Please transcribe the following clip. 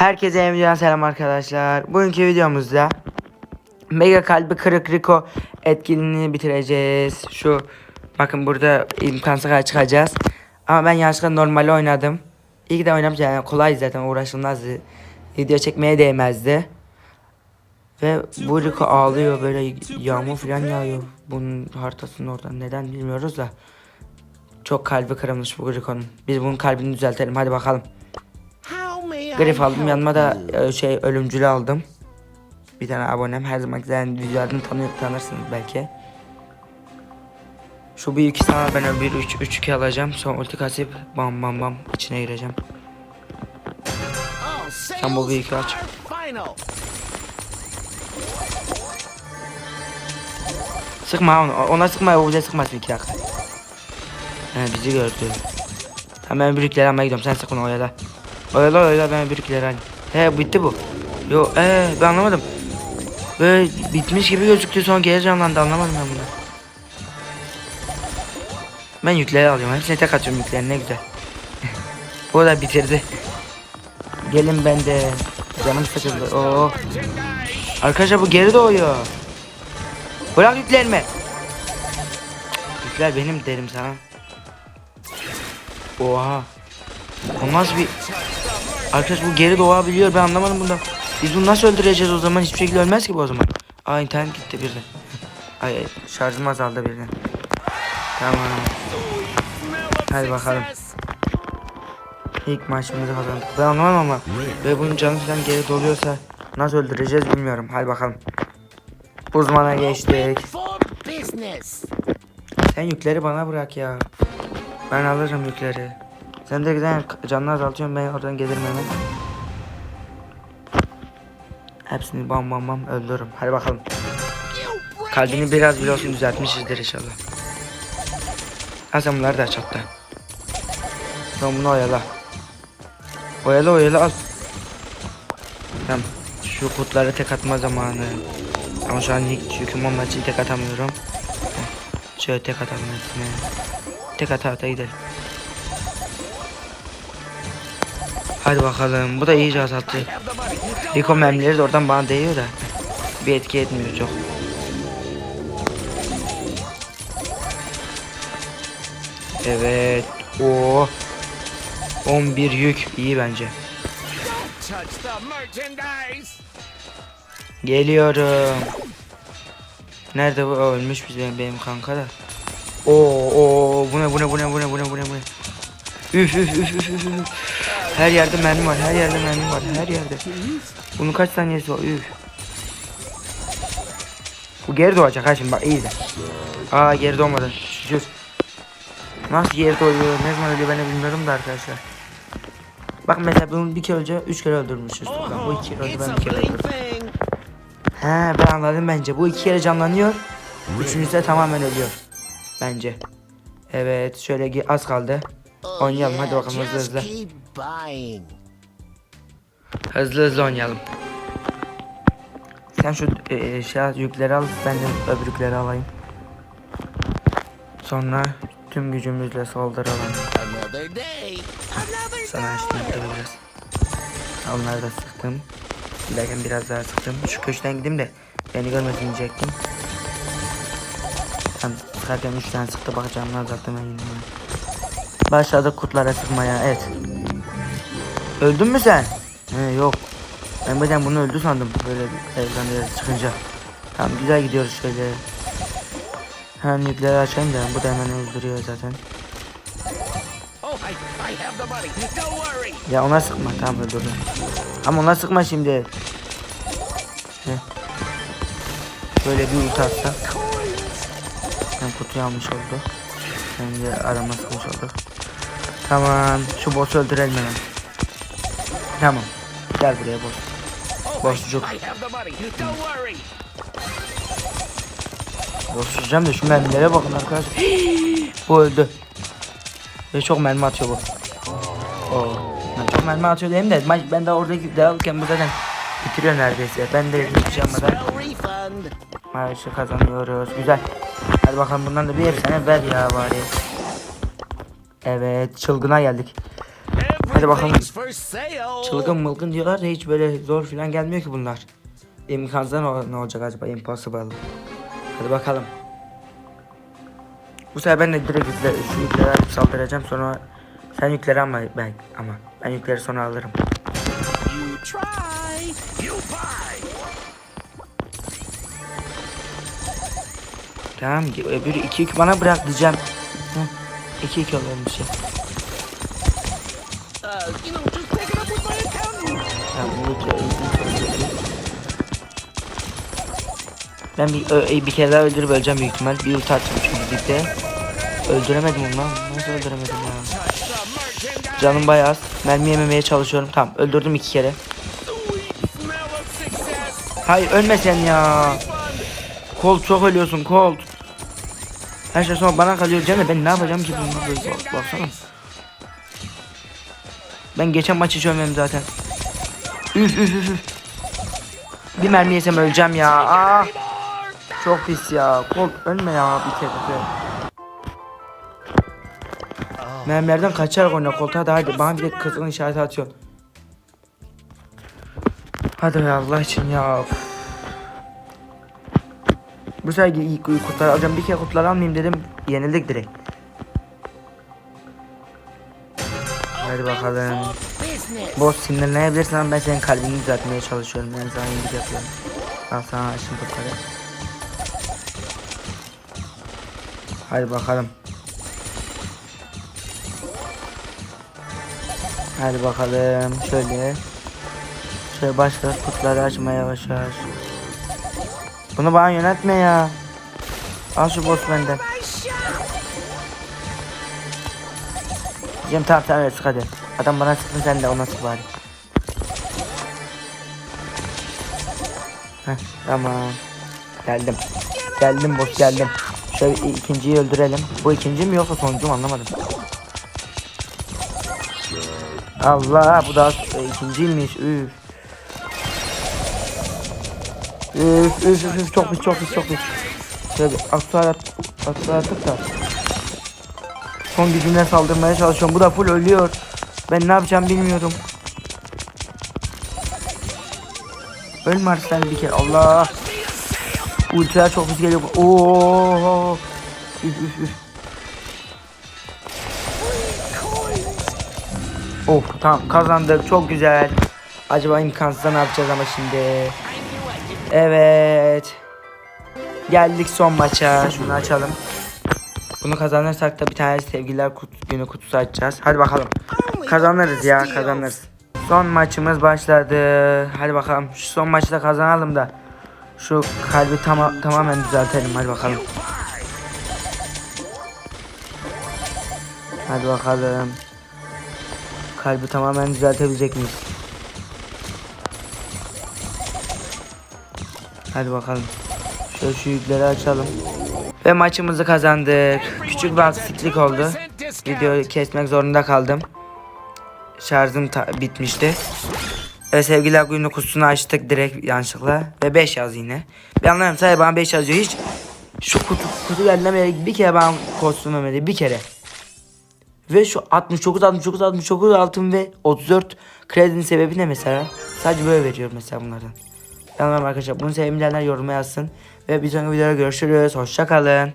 Herkese videodan selam arkadaşlar. Bugünkü videomuzda Mega kalbi kırık Rico etkinliğini bitireceğiz. Şu bakın burada imkansız çıkacağız. Ama ben yanlışlıkla normali oynadım. İyi ki de oynamış yani kolay zaten uğraşılmazdı. Video çekmeye değmezdi. Ve bu Rico ağlıyor böyle yağmur falan yağıyor. Bunun haritasının oradan neden bilmiyoruz da. Çok kalbi kırılmış bu Rico'nun. Biz bunun kalbini düzeltelim hadi bakalım. Grif aldım yanıma da e, şey ölümcülü aldım. Bir tane abonem her zaman güzel videolarını tanıyor, tanırsınız belki. Şu bir iki sana ben öbür 3 3 2 alacağım. Sonra ulti kasıp bam bam bam içine gireceğim. Sen bu büyük aç. Sıkma onu. Ona sıkma o bize sıkmasın iki dakika. He bizi gördü. Tamam ben almaya gidiyorum. Sen sık onu oyala. Oyala oyala ben büyükleri alayım. He bitti bu. Yo ee ben anlamadım. Böyle bitmiş gibi gözüktü sonra geri canlandı anlamadım ben bunu. Ben yükleri alıyorum. Hepsine tek atıyorum yükleri ne güzel. bu da bitirdi. Gelin ben de. Canım sıkıldı. Oo. Arkadaşlar bu geri doğuyor. Bırak yüklerimi. Yükler benim derim sana. Oha. O nasıl bir... Arkadaş bu geri doğabiliyor ben anlamadım bunda. Biz bunu nasıl öldüreceğiz o zaman? Hiçbir şekilde ölmez ki bu o zaman. Aa internet gitti birden. Ay, şarjım azaldı birden. Tamam. Hadi bakalım. İlk maçımızı kazandık. Ben anlamam ama ve bunun canı falan geri doluyorsa nasıl öldüreceğiz bilmiyorum. Hadi bakalım. Uzmana geçtik. Sen yükleri bana bırak ya. Ben alırım yükleri. Sen de güzel canını azaltıyorsun ben oradan gelirim hemen. Hepsini bam bam bam öldürürüm. Hadi bakalım. Kalbini biraz bile olsun düzeltmişizdir inşallah. Ha sen bunları da aç hatta. Sen bunu oyala. Oyala oyala al. Tamam. Şu kutları tek atma zamanı. Ama şu an hiç yüküm olmadığı için tek atamıyorum. Şöyle tek atalım hepsine. Tek ata ata gidelim. Hadi bakalım. Bu da iyice azalttı. Rico memleri de oradan bana değiyor da. Bir etki etmiyor çok. Evet. O 11 yük iyi bence. Geliyorum. Nerede bu? Ölmüş biz benim, kanka da. Oo, oo bu ne bu ne bu ne bu ne bu ne bu ne üf üf üf üf. üf. Her yerde mermi var. Her yerde mermi var. Her yerde. Bunun kaç saniyesi var? Üf. Bu geri doğacak ha şimdi bak iyi de. Aa geri doğmadı. Şükür. Nasıl geri doğuyor? Ne zaman ölüyor ben bilmiyorum da arkadaşlar. Bak mesela bunu bir kere önce üç kere öldürmüşüz. Bak, bu iki kere öldü ben bir kere öldürdüm. He ben anladım bence. Bu iki kere canlanıyor. Üçüncüsü de tamamen ölüyor. Bence. Evet şöyle az kaldı. Oynayalım hadi bakalım hızlı hızlı. Hızlı hızlı oynayalım. Sen şu e, şey al, yükleri al ben de öbür yükleri alayım. Sonra tüm gücümüzle saldıralım. Sana şimdi biraz. Onları da sıktım. Giderken biraz daha sıktım. Şu köşeden gideyim de beni görmesin diyecektim. Tamam zaten 3 tane sıktı bakacağım ne azalttım ben yine. Başladık kurtlara sıkmaya evet. Öldün mü sen? He yok. Ben birden bunu öldü sandım böyle ekranda çıkınca. Tamam güzel gidiyoruz şöyle. Hem yükleri açayım da bu da hemen öldürüyor zaten. Ya ona sıkma tamam öldürdüm. Ama ona sıkma şimdi. Heh. Böyle bir ulti atsak. Ben kutuyu almış oldu. Hem de arama sıkmış olduk. Tamam. Şu boss'u öldürelim hemen. Tamam. Gel buraya boss. Boss'cuk. Boss'cuyacağım da şu mermilere bakın arkadaşlar. bu öldü. Ve çok mermi atıyor bu. Oo. Ben çok mermi atıyor diyeyim de ben de oradaki de alırken bu zaten bitiriyor neredeyse. Ben de hiçbir şey yapmadan maçı kazanıyoruz. Güzel. Hadi bakalım bundan da bir efsane ver ya bari. Evet çılgına geldik. Hadi bakalım. Çılgın mılgın diyorlar da hiç böyle zor falan gelmiyor ki bunlar. İmkansız ne, olacak acaba? Impossible. Hadi bakalım. Bu sefer ben de direkt yükle, şu yükleri alıp saldıracağım sonra sen yükleri ama ben ama ben yükleri sonra alırım. Tamam ki öbürü iki yük bana bırak diyeceğim. Hı, iki yük alalım bir şey. Ben bir, ö- bir kere daha öldürüp öleceğim büyük ihtimal. Bir ulti atacağım çünkü dipte. Öldüremedim onu lan. Nasıl öldüremedim ya? Canım bayağı az. Mermi yememeye çalışıyorum. Tamam öldürdüm iki kere. Hayır ölme sen ya. Colt çok ölüyorsun Colt. Her şey sonra bana kalıyor canım. Ben ne yapacağım ki bunu bak, baksana. Ben geçen maç hiç ölmedim zaten. Üf üf üf. üf. Bir mermi yesem öleceğim ya. Aa, çok pis ya. Colt ölme ya bir kere. Mermilerden kaçarak oyna Colt hadi hadi. Bana bir de kızgın işareti atıyor. Hadi Allah için ya. Bu sefer ilk kurtları alacağım. Bir kere kurtları almayayım dedim. Yenildik direkt. Hadi bakalım. Boss sinirlenebilirsin ama ben senin kalbini düzeltmeye çalışıyorum. Ben sana iyilik yapıyorum. Al sana açtım kurtları. Hadi bakalım. Hadi bakalım. Şöyle. Şöyle başla kutuları açmaya yavaş. Bunu bana yönetme ya. Al şu boss benden. Diyeceğim tamam tamam evet, hadi. Adam bana sıktın sen de ona sık bari. Heh, tamam. Geldim. Geldim boss geldim. Şöyle ikinciyi öldürelim. Bu ikinci mi yoksa sonuncu mu anlamadım. Allah bu da e, ikinciymiş. Üf. Üf üf üf, üf çok pis çok pis çok pis. Şöyle aksuar aksuar atıp da. Son gücümle saldırmaya çalışıyorum. Bu da full ölüyor. Ben ne yapacağım bilmiyorum. Ölme Arslan bir kere. Allah. Ultiler çok pis geliyor. Oo. Üf üf üf. Of tamam kazandık çok güzel. Acaba imkansızda ne yapacağız ama şimdi. Evet. Geldik son maça. Şunu açalım. Bunu kazanırsak da bir tane sevgililer kutu, günü kutusu açacağız. Hadi bakalım. Kazanırız ya kazanırız. Son maçımız başladı. Hadi bakalım. Şu son maçı da kazanalım da. Şu kalbi tama tamamen düzeltelim. Hadi bakalım. Hadi bakalım. Kalbi tamamen düzeltebilecek miyiz? Hadi bakalım. Şöyle şu yükleri açalım. Ve maçımızı kazandık. Küçük bir aksilik oldu. Videoyu kesmek zorunda kaldım. Şarjım bitmişti. Ve sevgili günü kutusunu açtık direkt yanlışlıkla. Ve 5 yaz yine. Bir anlamıyorum sadece bana 5 yazıyor. Hiç şu kutu, kutu gelmemeli bir kere bana kostüm vermedi. Bir kere. Ve şu 69 69 69 altın ve 34 kredinin sebebi ne mesela? Sadece böyle veriyor mesela bunlardan. Tamam arkadaşlar bunu sevmeyenler yoruma yazsın. Ve bir sonraki videoda görüşürüz. Hoşçakalın.